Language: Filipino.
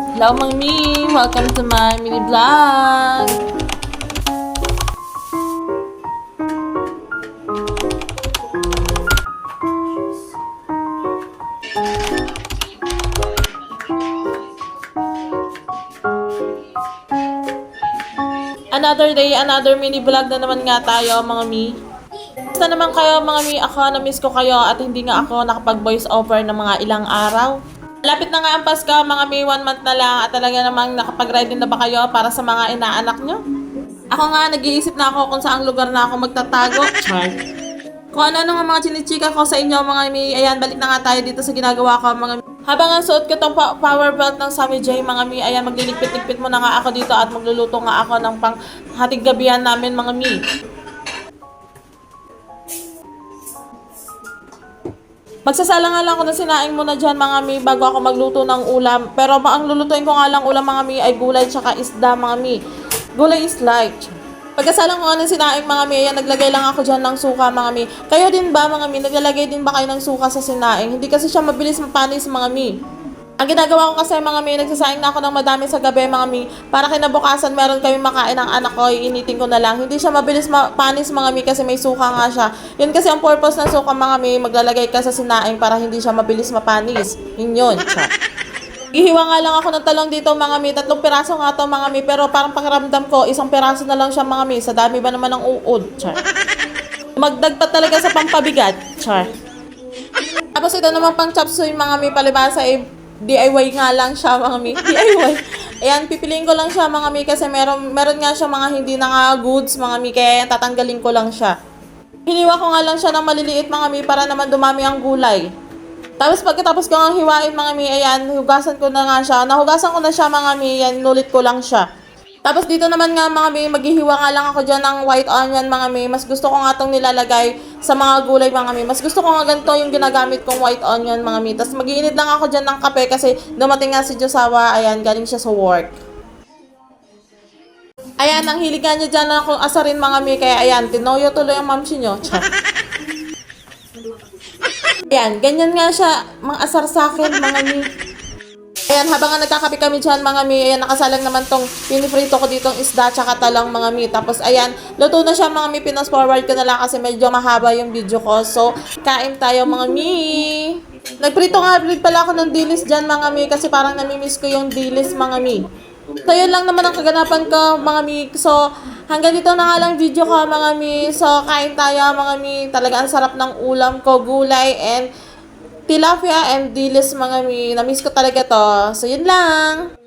Hello, Mang Mi! Welcome to my mini vlog! Another day, another mini vlog na naman nga tayo, mga Mi. Basta naman kayo, mga Mi, ako na-miss ko kayo at hindi nga ako nakapag-voice over ng mga ilang araw. Lapit na nga ang Pasko, mga Mi, one month na lang at talaga namang nakapag-ready na ba kayo para sa mga inaanak nyo? Ako nga, nag-iisip na ako kung saang lugar na ako magtatago. Char. Kung ano nung mga chinichika ko sa inyo, mga Mi, ayan, balik na nga tayo dito sa ginagawa ko, mga Mi. Habang ang suot ko tong power belt ng Sammy J, mga Mi, ayan, magliligpit-ligpit muna nga ako dito at magluluto nga ako ng pang hating gabihan namin, mga Mi. Magsasala nga lang ako ng sinaing muna dyan mga mi bago ako magluto ng ulam. Pero ang lulutuin ko nga lang ulam mga mi ay gulay tsaka isda mga mi. Gulay is light. Pagkasalang ko ng sinaing mga mi, ayan, naglagay lang ako dyan ng suka mga mi. Kayo din ba mga mi, naglalagay din ba kayo ng suka sa sinaing? Hindi kasi siya mabilis mapanis mga mi. Ang ginagawa ko kasi mga mi, nagsasaing na ako ng madami sa gabi mga mi, para kinabukasan meron kami makain ng anak ko, iinitin ko na lang. Hindi siya mabilis mapanis mga mi kasi may suka nga siya. Yun kasi ang purpose ng suka mga mi, maglalagay ka sa sinaing para hindi siya mabilis mapanis. Yun yun. Ihiwa nga lang ako ng talong dito mga mi, tatlong piraso nga to mga mi, pero parang pakiramdam ko, isang piraso na lang siya mga mi, sa dami ba naman ng uod. Char. Magdag pa talaga sa pampabigat. Char. Tapos ito naman pang chop suey mga mi palibasa eh, DIY nga lang siya mga mi. DIY. Ayan, pipiliin ko lang siya mga mi kasi meron, meron nga siya mga hindi na nga goods mga mi kaya tatanggalin ko lang siya. Hiniwa ko nga lang siya ng maliliit mga mi para naman dumami ang gulay. Tapos pagkatapos ko nga hiwain mga mi, ayan, hugasan ko na nga siya. Nahugasan ko na siya mga mi, ayan, nulit ko lang siya. Tapos dito naman nga mga mi, maghihiwa nga lang ako dyan ng white onion mga mi. Mas gusto ko nga itong nilalagay sa mga gulay mga mi. Mas gusto ko nga ganito yung ginagamit kong white onion mga mi. Tapos magiinit lang ako dyan ng kape kasi dumating nga si Josawa, ayan, galing siya sa work. Ayan, ang hilig nga niya dyan na akong asarin mga mi. Kaya ayan, tinoyo tuloy ang mamsi nyo. Ayan, ganyan nga siya, mga asar sa akin, mga mi. Ayan, habang nga nagkakape kami dyan, mga mi, ayan, nakasalang naman tong piniprito ko ditong isda tsaka talang, mga mi. Tapos, ayan, luto na siya, mga mi, pinas forward ko na lang kasi medyo mahaba yung video ko. So, kain tayo, mga mi. Nagprito nga rin pala ako ng dilis dyan, mga mi, kasi parang namimiss ko yung dilis, mga mi. So, yun lang naman ang kaganapan ko, mga mi. So, hanggang dito na nga lang video ko, mga mi. So, kain tayo, mga mi. Talaga ang sarap ng ulam ko, gulay, and tilapia and dilis, mga mi. Namiss ko talaga to. So, yun lang.